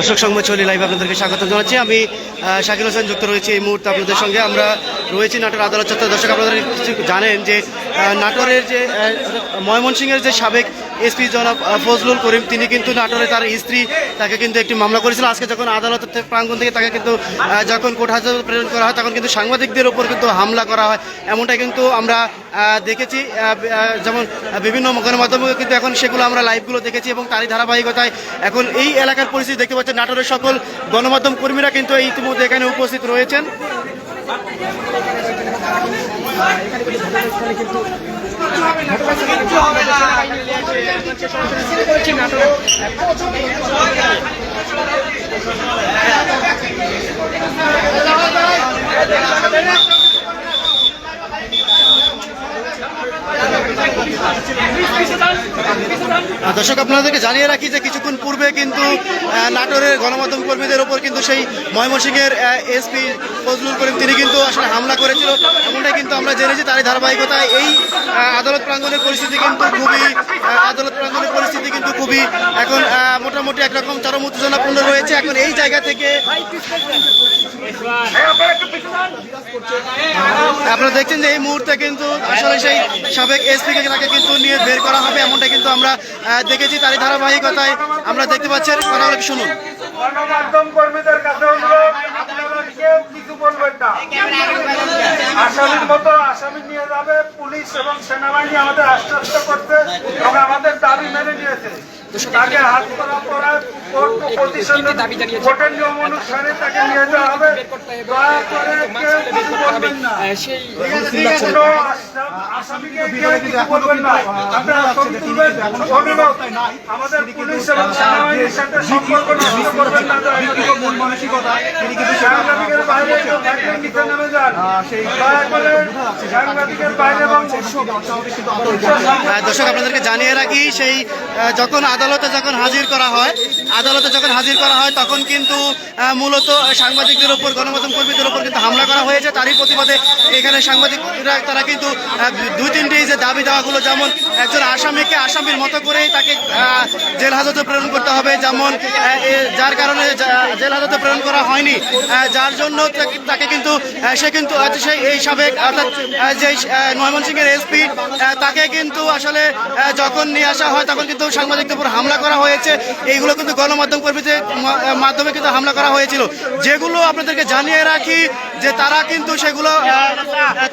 দর্শক সংবাদ চলি লাইভ আপনাদেরকে স্বাগত জানাচ্ছি। আমি শাকিল হোসেন যুক্ত রয়েছি এই মুহূর্তে আপনাদের সঙ্গে। আমরা রয়েছি নাটোর আদালত চত্বর। দর্শক, আপনারা কিছু জানেন যে নাটোরের যে ময়মনসিংহের যে সাবেক এসপি জনাব ফজলুল করিম, তিনি কিন্তু নাটোরে তার স্ত্রী, তাকে কিন্তু একটি মামলা করেছিল। আজকে যখন আদালত প্রাঙ্গণ থেকে তাকে কিন্তু যখন কোর্ট হাজতে প্রেরণ করা হয়, তখন কিন্তু সাংবাদিকদের উপর কিন্তু হামলা করা হয়। এমনটা কিন্তু আমরা দেখেছি যেমন বিভিন্ন গণমাধ্যমে কিন্তু এখন সেগুলো আমরা লাইভগুলো দেখেছি এবং তারই ধারাবাহিকতায় এখন এই এলাকার পরিস্থিতি দেখতে পাচ্ছেন নাটোরের সকল গণমাধ্যম কর্মীরা কিন্তু ইতিমধ্যে এখানে উপস্থিত রয়েছেন। আহ, দর্শক, আপনাদেরকে জানিয়ে রাখি যে কিছুক্ষণ পূর্বে কিন্তু নাটোরের গণমাধ্যম কর্মীদের ওপর কিন্তু সেই ময়মনসিংহের এসপি ফজলুল করিম, তিনি কিন্তু আসলে হামলা করেছিল। এমনটাই কিন্তু আমরা জেনেছি তারই ধারাবাহিকতায়। এই আদালত প্রাঙ্গণের পরিস্থিতি কিন্তু খুবই আদালত প্রাঙ্গণের পরিস্থিতি কিন্তু খুবই এখন মোটামুটি একরকম চরম উত্তেজনাপূর্ণ রয়েছে। এখন এই জায়গা থেকে আপনারা দেখছেন যে এই মুহূর্তে কিন্তু আসলে সেই সাবেক এসপি কে তাকে কিন্তু নিয়ে বের করা হবে, এমনটা কিন্তু আমরা দেখেছি তারই ধারাবাহিকতায়। আমরা দেখতে পাচ্ছি কথা শুনুন। কর্মীদের কিছু বলবেন না আসামির মতো আসামি নিয়ে যাবে পুলিশ এবং সেনাবাহিনী আমাদের আশ্বস্ত করতে এবং আমাদের দাবি মেনে নিয়েছে। তাকে হাত করা পড়ায় কোর্ট প্রতিষ্ঠানের কোর্টের নিয়ম অনুসারে তাকে নিয়ে যাওয়া হবে। দয়া করে কেউ কিছু বলবেন না। কোনো আসামিকে কেউ কিছু বলবেন না। আপনারা ছবি তুলবেন অনুরোধ আমাদের পুলিশ এবং সেনাবাহিনীর সাথে সম্পর্ক নষ্ট করবেন না। দয়া করে। মন মানসিকতা তিনি কিন্তু সাংবাদিকের বাইরে দর্শক, আপনাদেরকে জানিয়ে রাখি, সেই যখন আদালতে যখন হাজির করা হয়, আদালতে যখন হাজির করা হয়, তখন কিন্তু মূলত সাংবাদিকদের উপর, গণমাধ্যম কর্মীদের উপর কিন্তু হামলা করা হয়েছে। তারই প্রতিবাদে এখানে সাংবাদিকরা, তারা কিন্তু দুই, তিনটি যে দাবি দেওয়াগুলো, যেমন একজন আসামিকে আসামির মতো করেই তাকে জেল হাজতে প্রেরণ করতে হবে, যেমন যার কারণে জেল হাজতে প্রেরণ করা হয়নি। যার জন্য তাকে- কিন্তু সে কিন্তু সেই এই সাবেক, অর্থাৎ যে ময়মনসিংহের এসপি তাকে কিন্তু আসলে যখন নিয়ে আসা হয়, তখন কিন্তু সাংবাদিকদের উপর হামলা করা হয়েছে। এইগুলো কিন্তু গণমাধ্যম কর্মীদের মাধ্যমে কিন্তু হামলা করা হয়েছিল। যেগুলো আপনাদেরকে জানিয়ে রাখি যে তারা কিন্তু সেগুলো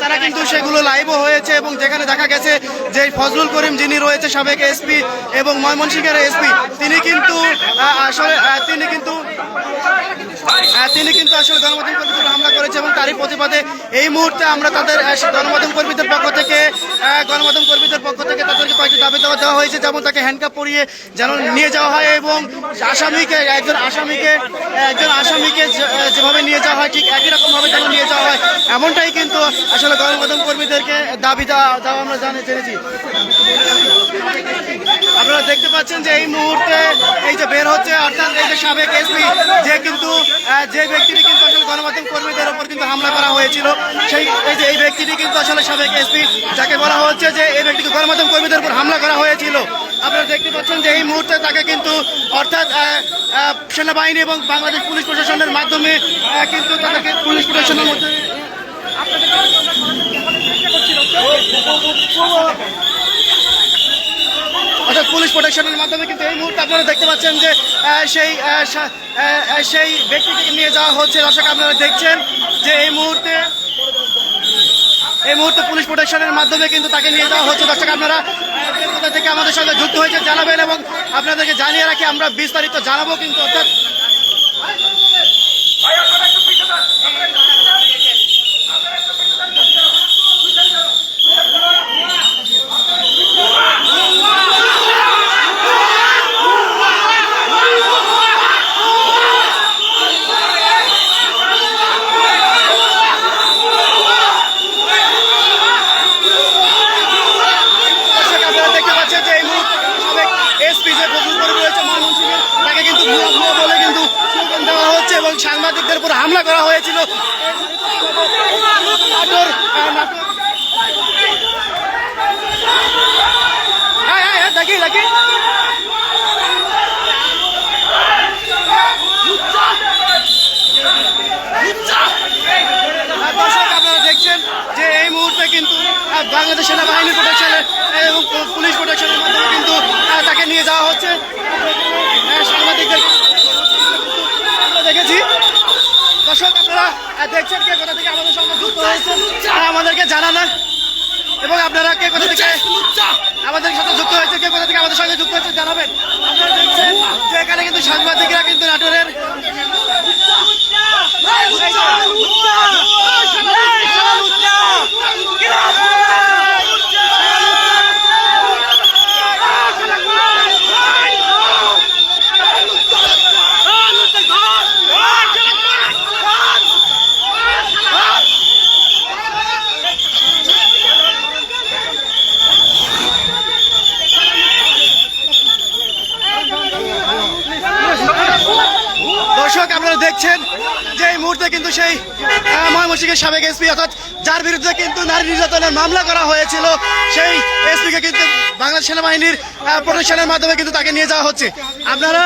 তারা কিন্তু সেগুলো লাইভও হয়েছে এবং যেখানে দেখা গেছে যে ফজলুল করিম যিনি রয়েছে সাবেক এসপি এবং ময়মনসিংহের এসপি, তিনি কিন্তু আসলে তিনি কিন্তু তিনি কিন্তু আসলে গণমাধ্যম কর্মীদের হামলা করেছে এবং তারই প্রতিবাদে এই মুহূর্তে আমরা তাদের গণমাধ্যম কর্মীদের পক্ষ থেকে গণমাধ্যম কর্মীদের পক্ষ থেকে তাদেরকে কয়েকটি দাবি দেওয়া দেওয়া হয়েছে, যেমন তাকে হ্যান্ডকাপ পরিয়ে যেন নিয়ে যাওয়া হয় এবং আসামিকে, একজন আসামিকে একজন আসামিকে যেভাবে নিয়ে যাওয়া হয় ঠিক একই রকমভাবে যেন নিয়ে যাওয়া হয়। এমনটাই কিন্তু আসলে গণমাধ্যম কর্মীদেরকে দাবি দেওয়া আমরা জানি, জেনেছি। আপনারা দেখতে পাচ্ছেন যে এই মুহূর্তে এই যে বের হচ্ছে, অর্থাৎ এই যে সাবেক এসপি, যে কিন্তু যে ব্যক্তিটি কিন্তু আসলে গণমাধ্যম কর্মীদের উপর কিন্তু হামলা করা হয়েছিল, সেই এই যে এই ব্যক্তিটি কিন্তু আসলে সাবেক এসপি যাকে বলা হচ্ছে যে এই ব্যক্তিকে গণমাধ্যম কর্মীদের উপর হামলা করা হয়েছিল। আপনারা দেখতে পাচ্ছেন যে এই মুহূর্তে তাকে কিন্তু অর্থাৎ সেনাবাহিনী এবং বাংলাদেশ পুলিশ প্রশাসনের মাধ্যমে কিন্তু তাদেরকে পুলিশ প্রশাসনের মধ্যে অর্থাৎ পুলিশ মাধ্যমে কিন্তু এই মুহূর্তে আপনারা দেখতে পাচ্ছেন যে সেই সেই ব্যক্তিকে নিয়ে যাওয়া হচ্ছে। দর্শক, আপনারা দেখছেন যে এই মুহূর্তে এই মুহূর্তে পুলিশ প্রোটেকশনের মাধ্যমে কিন্তু তাকে নিয়ে যাওয়া হচ্ছে। দর্শক, আপনারা কোথা থেকে আমাদের সঙ্গে যুক্ত হয়েছে, জানাবেন এবং আপনাদেরকে জানিয়ে রাখি, আমরা বিস্তারিত জানাব কিন্তু, অর্থাৎ সেনাবাহিনী প্রোটেকশন এবং পুলিশ প্রোটেকশনের মাধ্যমে কিন্তু তাকে নিয়ে যাওয়া হচ্ছে। হ্যাঁ, সাংবাদিকদের দেখেছি। দর্শক আপনারা দেখছেন কে কোথা থেকে আমাদের সঙ্গে যুক্ত হয়েছেন আমাদেরকে জানা না। এবং আপনারা কে কোথা থেকে আমাদের সাথে যুক্ত হয়েছে কে কোথা থেকে আমাদের সঙ্গে যুক্ত হয়েছে জানাবেন। আপনারা দেখছেন যে এখানে কিন্তু সাংবাদিকরা কিন্তু নাটোরের মুহূর্তে কিন্তু সেই ময়মনসিংহের সাবেক এসপি অর্থাৎ যার বিরুদ্ধে কিন্তু নারী নির্যাতনের মামলা করা হয়েছিল সেই এসপিকে কিন্তু বাংলাদেশ সেনাবাহিনীর প্রোটেকশনের মাধ্যমে কিন্তু তাকে নিয়ে যাওয়া হচ্ছে। আপনারা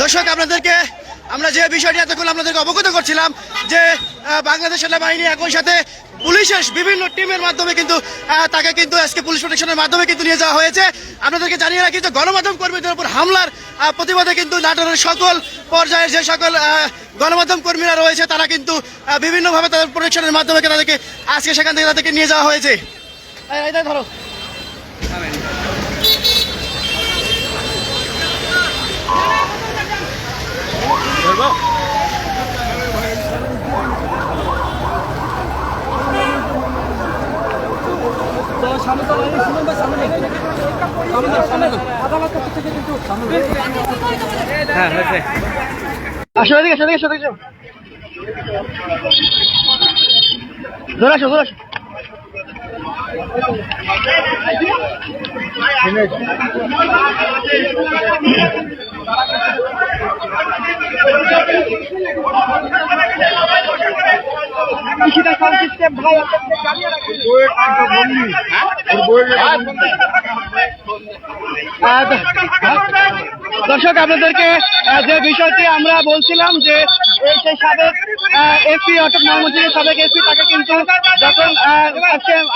দর্শক আপনাদেরকে আমরা যে বিষয়টি এতক্ষণ আপনাদেরকে অবগত করছিলাম যে বাংলাদেশ সেনাবাহিনী একই সাথে পুলিশের বিভিন্ন টিমের মাধ্যমে কিন্তু তাকে কিন্তু আজকে পুলিশ প্রোটেকশনের মাধ্যমে কিন্তু নিয়ে যাওয়া হয়েছে। আপনাদেরকে জানিয়ে রাখি যে গণমাধ্যম কর্মীদের উপর হামলার প্রতিবাদে কিন্তু নাটোরের সকল পর্যায়ের যে সকল গণমাধ্যম কর্মীরা রয়েছে তারা কিন্তু বিভিন্নভাবে তাদের প্রোটেকশনের মাধ্যমে তাদেরকে আজকে সেখান থেকে তাদেরকে নিয়ে যাওয়া হয়েছে। এই, এই, এই ধরো আসো এদিকে আসো এদিকে আসো এদিকে আসো ধরে আসো ধরে আসো। আহ, দর্শক আপনাদেরকে যে বিষয়টি আমরা বলছিলাম যে এই সেই সাবেক এসপি অর্থাৎ ময়মনসিংহের সাবেক এসপি, তাকে কিন্তু যখন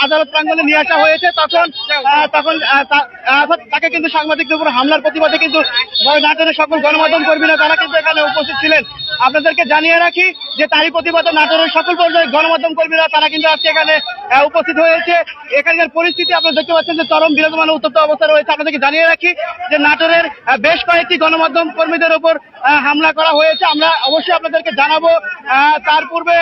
আদালত প্রাঙ্গণে নিয়ে আসা হয়েছে, তখন তখন তাকে কিন্তু সাংবাদিকদের উপর হামলার প্রতিবাদে কিন্তু নাটোরের সকল গণমাধ্যম কর্মীরা, তারা কিন্তু এখানে উপস্থিত ছিলেন। আপনাদেরকে জানিয়ে রাখি যে তারই প্রতিবাদে নাটোরের সকল পর্যায়ে গণমাধ্যম কর্মীরা, তারা কিন্তু আজকে এখানে উপস্থিত হয়েছে। এখানকার পরিস্থিতি আপনারা দেখতে পাচ্ছেন যে চরম বিরাজমান উত্তপ্ত অবস্থা রয়েছে। আপনাদেরকে জানিয়ে রাখি যে নাটোরের বেশ কয়েকটি গণমাধ্যম কর্মীদের উপর হামলা করা হয়েছে। আমরা অবশ্যই আপনাদেরকে জানাব তার পূর্বে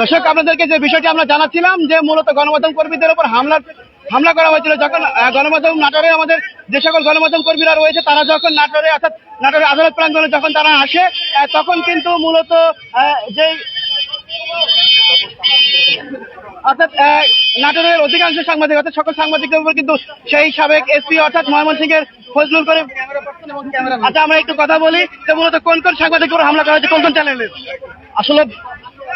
দর্শক, আপনাদেরকে যে বিষয়টি আমরা জানাচ্ছিলাম যে মূলত গণমাধ্যম কর্মীদের উপর হামলা হামলা করা হয়েছিল, যখন গণমাধ্যম নাটোরে আমাদের যে সকল গণমাধ্যম কর্মীরা রয়েছে, তারা যখন নাটোরে, অর্থাৎ নাটোরে আদালত প্রাঙ্গণে যখন তারা আসে তখন কিন্তু মূলত যেই অর্থাৎ নাটোরের অধিকাংশ সাংবাদিক অর্থাৎ সকল সাংবাদিকদের উপর কিন্তু সেই সাবেক এসপি অর্থাৎ ময়মনসিংহের ফজলুল করিম। আচ্ছা আমরা একটু কথা বলি যে মূলত কোন কোন সাংবাদিকের উপর হামলা করা হয়েছে কোন কোন চ্যানেলের? আসলে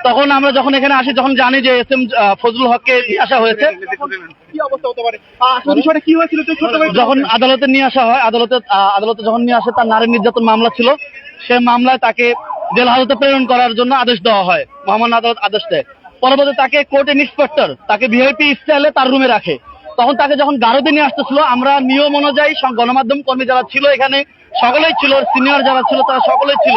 তখন আমরা যখন এখানে আসি যখন জানি যে এস এম ফজলুল হককে নিয়ে আসা হয়েছে করে যখন আদালতে নিয়ে আসা হয় আদালতে আদালতে যখন নিয়ে আসে তার নারী নির্যাতন মামলা ছিল। সে মামলায় তাকে জেল হাজতে প্রেরণ করার জন্য আদেশ দেওয়া হয়, মহামান্য আদালত আদেশ দেয়। পরবর্তী তাকে কোর্ট ইন্সপেক্টর, তাকে ভিআইপি স্টাইলে তার রুমে রাখে। তখন তাকে যখন গারদে নিয়ে আসতেছিল, আমরা নিয়ম অনুযায়ী গণমাধ্যম কর্মী যারা ছিল এখানে, সকলেই ছিল, সিনিয়র যারা ছিল তারা সকলেই ছিল।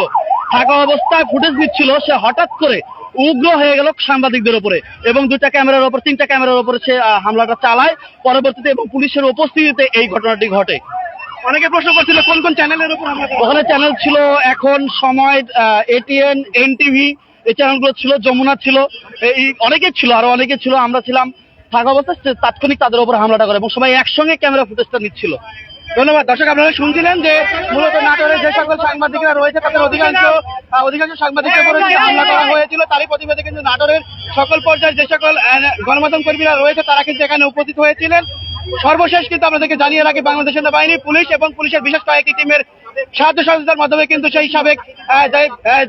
থাকা অবস্থায় ফুটেজ দিচ্ছিল, সে হঠাৎ করে উগ্র হয়ে গেল সাংবাদিকদের উপরে এবং দুটা ক্যামেরার উপর তিনটা ক্যামেরার উপরে সে হামলাটা চালায়। পরবর্তীতে এবং পুলিশের উপস্থিতিতে এই ঘটনাটি ঘটে। অনেকে প্রশ্ন করছিল, কোন কোন চ্যানেলের উপর ওখানে চ্যানেল ছিল এখন সময় এটিএন এনটিভি এই চ্যানেলগুলো ছিল, যমুনা ছিল, এই অনেকে ছিল, আরও অনেকে ছিল, আমরা ছিলাম। থাকা অবস্থায় তাৎক্ষণিক তাদের উপর হামলাটা করে এবং সবাই একসঙ্গে ক্যামেরা ফুটেজটা নিচ্ছিল। ধন্যবাদ। দর্শক, আপনারা শুনছিলেন যে মূলত নাটোরে যে সকল সাংবাদিকরা রয়েছে, তাদের অধিকাংশ অধিকাংশ সাংবাদিকের উপরে হামলা করা হয়েছিল। তারই প্রতিবাদে কিন্তু নাটোরের সকল পর্যায়ের যে সকল গণমাধ্যম কর্মীরা রয়েছে, তারা কিন্তু এখানে উপস্থিত হয়েছিলেন। সর্বশেষ কিন্তু আপনাদেরকে জানিয়ে রাখি, বাংলাদেশ সেনাবাহিনী পুলিশ এবং পুলিশের বিশেষ কয়েকটি টিমের সাহায্য সহযোগিতার মাধ্যমে কিন্তু সেই সাবেক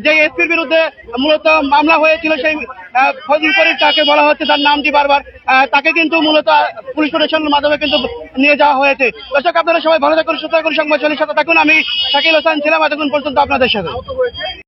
যে- এসপির বিরুদ্ধে মূলত মামলা হয়েছিল সেই ফজল করিম তাকে বলা হচ্ছে তার নামটি বারবার তাকে কিন্তু মূলত পুলিশ প্রোটেকশনের মাধ্যমে কিন্তু নিয়ে যাওয়া হয়েছে। দর্শক, আপনারা সবাই ভালো থাকুন থাকুন, সংবাদ সাথে থাকুন। আমি শাকিল হোসেন ছিলাম, এতক্ষণ পর্যন্ত আপনাদের সাথে।